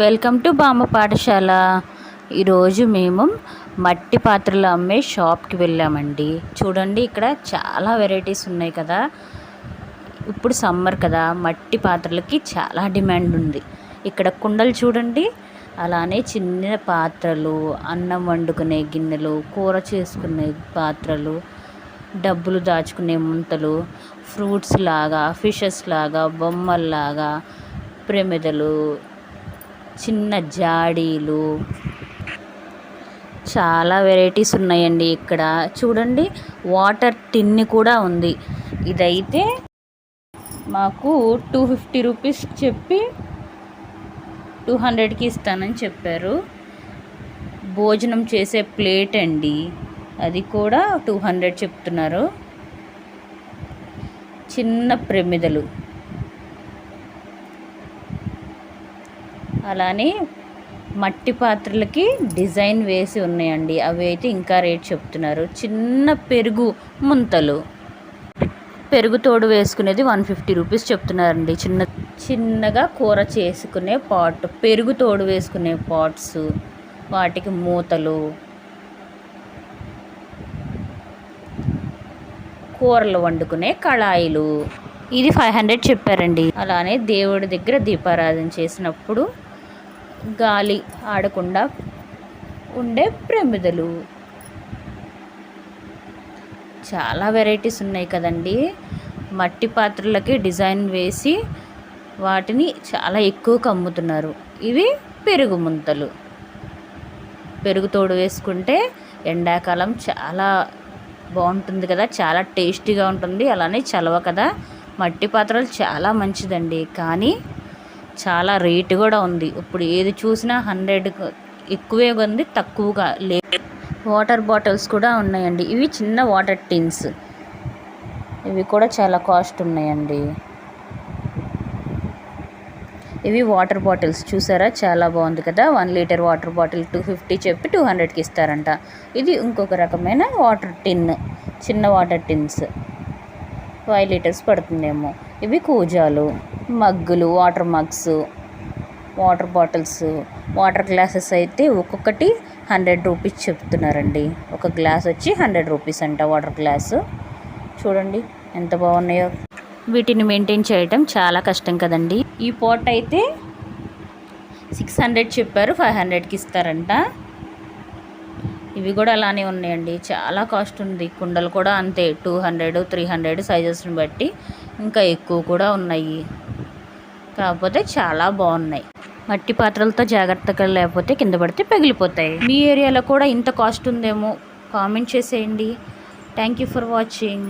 Welcome to బామ్మ పాఠశాల. ఈరోజు మేము మట్టి పాత్రలు అమ్మే షాప్కి వెళ్ళామండి. చూడండి ఇక్కడ చాలా వెరైటీస్ ఉన్నాయి కదా. ఇప్పుడు సమ్మర్ కదా మట్టి పాత్రలకి చాలా డిమాండ్ ఉంది. ఇక్కడ కుండలు చూడండి అలానే చిన్న పాత్రలు అన్నం వండుకునే గిన్నెలు కూర చేసుకునే పాత్రలు డబ్బులు దాచుకునే ముంతలు ఫ్రూట్స్ లాగా ఫిషెస్ లాగా బొమ్మల్లాగా ప్రమిదలు చిన్న జాడీలు. చాలా వెరైటీస్ ఉన్నాయండి ఇక్కడ. చూడండి వాటర్ టిన్ని కూడా ఉంది. ఇదైతే మాకు టూ ఫిఫ్టీ రూపీస్ చెప్పి టూ హండ్రెడ్కి ఇస్తానని చెప్పారు. భోజనం చేసే ప్లేట్ అండి. అది కూడా టూ హండ్రెడ్ చెప్తున్నారు. చిన్న ప్రమిదలు. అలానే మట్టి పాత్రలకి డిజైన్ వేసి ఉన్నాయండి. అవి అయితే ఇంకా రేట్ చెప్తున్నారు. చిన్న పెరుగు ముంతలు. పెరుగు తోడు వేసుకునేది వన్ ఫిఫ్టీ రూపీస్ చెప్తున్నారండి. చిన్న చిన్నగా కూర చేసుకునే పాట్ పెరుగు తోడు వేసుకునే పాట్స్ వాటికి మూతలు. కూరలు వండుకునే కళాయిలు. ఇది ఫైవ్ హండ్రెడ్ చెప్పారండి. అలానే దేవుడి దగ్గర దీపారాధన చేసినప్పుడు గాలి ఆడకుండా ఉండే ప్రమిదలు. చాలా వెరైటీస్ ఉన్నాయి కదండి. మట్టి పాత్రలకి డిజైన్ వేసి వాటిని చాలా ఎక్కువగా అమ్ముతున్నారు ఇవి పెరుగు ముంతలు. పెరుగు తోడు వేసుకుంటే ఎండాకాలం చాలా బాగుంటుంది కదా చాలా టేస్టీగా ఉంటుంది. అలానే చలవ కదా. మట్టి పాత్రలు చాలా మంచిదండి కానీ చాలా రేటు కూడా ఉంది. ఇప్పుడు ఏది చూసినా హండ్రెడ్ ఎక్కువే ఉంది తక్కువగా లే వాటర్ బాటిల్స్ కూడా ఉన్నాయండి. ఇవి చిన్న వాటర్ టిన్స్. ఇవి కూడా చాలా కాస్ట్ ఉన్నాయండి. ఇవి వాటర్ బాటిల్స్. చూసారా? చాలా బాగుంది కదా? One litre water bottle two fifty చెప్పి టూ హండ్రెడ్కి ఇస్తారంట. ఇది ఇంకొక రకమైన వాటర్ టిన్ చిన్న వాటర్ టిన్స్. ఫైవ్ లీటర్స్ పడుతుందేమో. ఇవి కూజాలు మగ్గులు water mugs water bottles water glasses అయితే ఒక్కొక్కటి హండ్రెడ్ రూపీస్ చెప్తున్నారండి. ఒక గ్లాస్ వచ్చి హండ్రెడ్ రూపీస్ అంట వాటర్ గ్లాసు. చూడండి ఎంత బాగున్నాయో. వీటిని మెయింటైన్ చేయడం చాలా కష్టం కదండి. ఈ పాట్ అయితే సిక్స్ హండ్రెడ్ చెప్పారు ఫైవ్ హండ్రెడ్కి ఇస్తారంట. ఇవి కూడా అలానే ఉన్నాయండి. చాలా కాస్ట్ ఉంది. కుండలు కూడా అంతే. టూ హండ్రెడ్ త్రీ హండ్రెడ్ సైజెస్ని బట్టి ఇంకా ఎక్కువ కూడా ఉన్నాయి. కాకపోతే చాలా బాగున్నాయి. మట్టి పాత్రలతో జాగ్రత్తగా లేకపోతే కింద పడితే పగిలిపోతాయి. మీ ఏరియాలో కూడా ఇంత కాస్ట్ ఉందేమో కామెంట్ చేసేయండి. Thank you for watching.